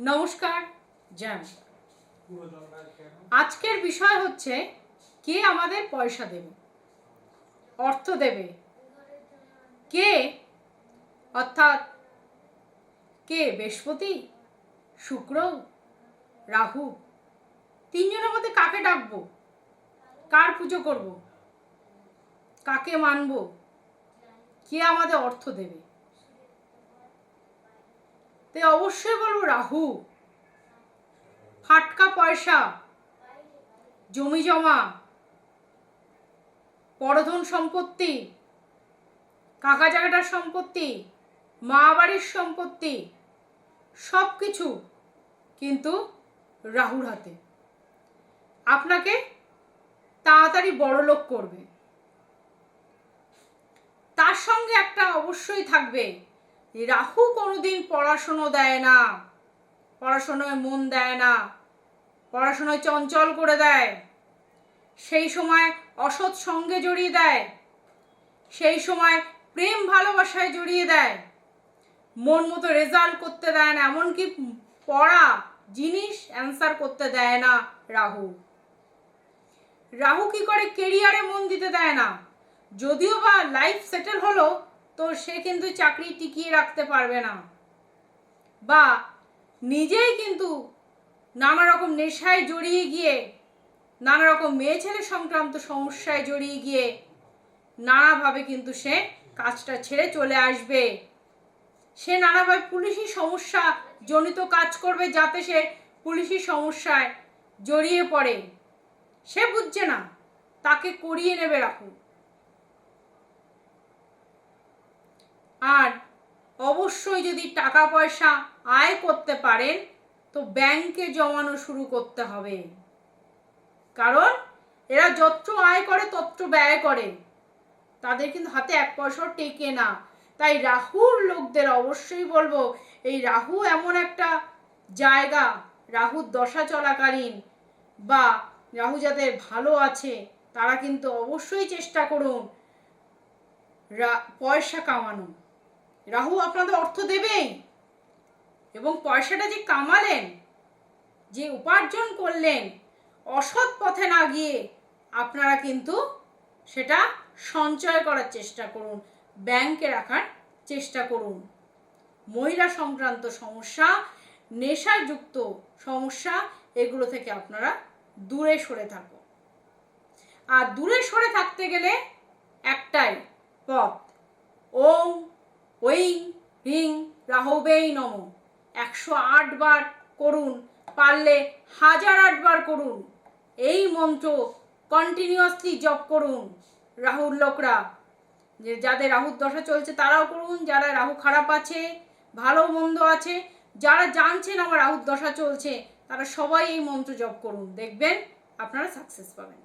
নমস্কার, জ্যাম। আজকের বিষয় হচ্ছে, কে আমাদের পয়সা দেবে? অর্থ দেবে। কে? অর্থাৎ, কে? বৃহস্পতি? শুক্র? রাহু? তিনজনের মধ্যে কাকে ডাকবো? কার পুজো করব? কাকে মানব? কে আমাদের অর্থ দেবে? তাই অবশ্যই বলব রাহু। ফাটকা পয়সা, জমি জমা, পরধন সম্পত্তি, কাকা জায়গাটার সম্পত্তি, মা বাড়ির সম্পত্তি সব কিছু কিন্তু রাহুর হাতে। আপনাকে তাড়াতাড়ি বড়লোক করবে। তার সঙ্গে একটা অবশ্যই থাকবে। রাহু কোনোদিন পড়াশুনো দেয় না। পড়াশুনোয় মন দেয় না। পড়াশোনায় চঞ্চল করে দেয়। সেই সময় অসৎ সঙ্গে জড়িয়ে দেয়। সেই সময় প্রেম ভালোবাসায় জড়িয়ে দেয়। মন মতো রেজাল্ট করতে দেয় না। এমনকি পড়া জিনিস অ্যান্সার করতে দেয় না রাহু। রাহু কি করে কেরিয়ারে মন দিতে দেয় না? যদিও বা লাইফ সেটেল হলো তো সে কিন্তু চাকরি টিকিয়ে রাখতে পারবে না। বা নিজেই কিন্তু নানা রকম নেশায় জড়িয়ে গিয়ে নানা রকম মেয়ে ছেলে সংক্রান্ত সমস্যায় জড়িয়ে গিয়ে নানাভাবে কিন্তু সে কাজটা ছেড়ে চলে আসবে। সে নানাভাবে পুলিশি সমস্যা জনিত কাজ করবে যাতে সে পুলিশি সমস্যায় জড়িয়ে পড়ে। সে বুঝছে না, তাকে করিয়ে নেবে রাখুন আর অবশ্যই যদি টাকা পয়সা আয় করতে পারেন, তো ব্যাংকে জমানো শুরু করতে হবে। কারণ এরা যত আয় করে, তত ব্যয় করে। তাদের কিন্তু হাতে এক পয়সাও টেকে না। তাই রাহুর লোকদের অবশ্যই বলব, এই রাহু এমন একটা জায়গা, রাহুর দশা চলাকালীন বা রাহু যাদের ভালো আছে, তারা কিন্তু অবশ্যই চেষ্টা করুন পয়সা কামানো রাহু আপনাদের অর্থ দেবেই। এবং পয়সাটা যে কামালেন, যে উপার্জন করলেন, অসৎ পথে না গিয়ে আপনারা কিন্তু সেটা সঞ্চয় করার চেষ্টা করুন, ব্যাংকে রাখার চেষ্টা করুন। মহিলা সংক্রান্ত সমস্যা, নেশাযুক্ত সমস্যা, এগুলো থেকে আপনারা দূরে সরে থাকুন। আর দূরে সরে থাকতে গেলে একটাই পথ, ওম ওই রিং রাহবেই নম। একশো আট বার করুন, পারলে হাজার আটবার করুন। এই মন্ত্র কন্টিনিউয়াসলি জপ করুন, রাহুর লোকরা। যে যাদের রাহুর দশা চলছে তারাও করুন, যারা রাহু খারাপ আছে, ভালো মন্দ আছে, যারা জানছেন আমার রাহুর দশা চলছে, তারা সবাই এই মন্ত্র জপ করুন। দেখবেন আপনারা সাকসেস পাবেন।